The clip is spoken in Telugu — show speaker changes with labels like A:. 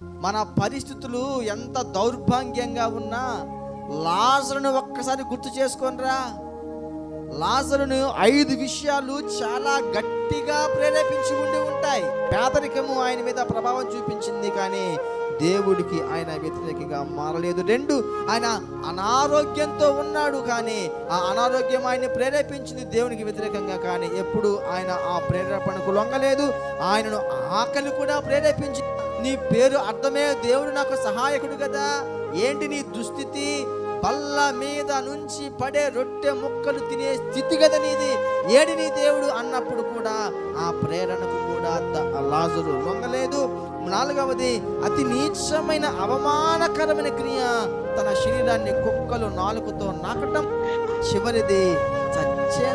A: మన పరిస్థితులు ఎంత దౌర్భాగ్యంగా ఉన్నా లాజరును ఒక్కసారి గుర్తు చేసుకోనరా. లాజరును ఐదు విషయాలు చాలా గట్టిగా ప్రేరేపించి ఉండి ఉన్నాయి. పేదరికము ఆయన మీద ప్రభావం చూపించింది కానీ దేవుడికి ఆయన వ్యతిరేకంగా మారలేదు. రెండు ఆయన అనారోగ్యంతో ఉన్నాడు కానీ ఆ అనారోగ్యం ఆయన ప్రేరేపించింది దేవునికి వ్యతిరేకంగా కానీ ఎప్పుడు ఆయన ఆ ప్రేరేపణకు లొంగలేదు. ఆయనను ఆకలి కూడా ప్రేరేపించి నీ పేరు అర్థమే దేవుడు నాకు సహాయకుడు కదా. ఏంటి నీ దుస్థితి? బల్ల మీద నుంచి పడే రొట్టె ముక్కలు తినే స్థితి కదా నీది. ఏడిని దేవుడు అన్నప్పుడు కూడా ఆ ప్రేరణకు కూడా లాజరు లొంగలేదు. నాలుగవది అతి నీచమైన అవమానకరమైన క్రియ తన శరీరాన్ని కుక్కలు నాలుగుతో నాకటం. చివరిది చచ్చే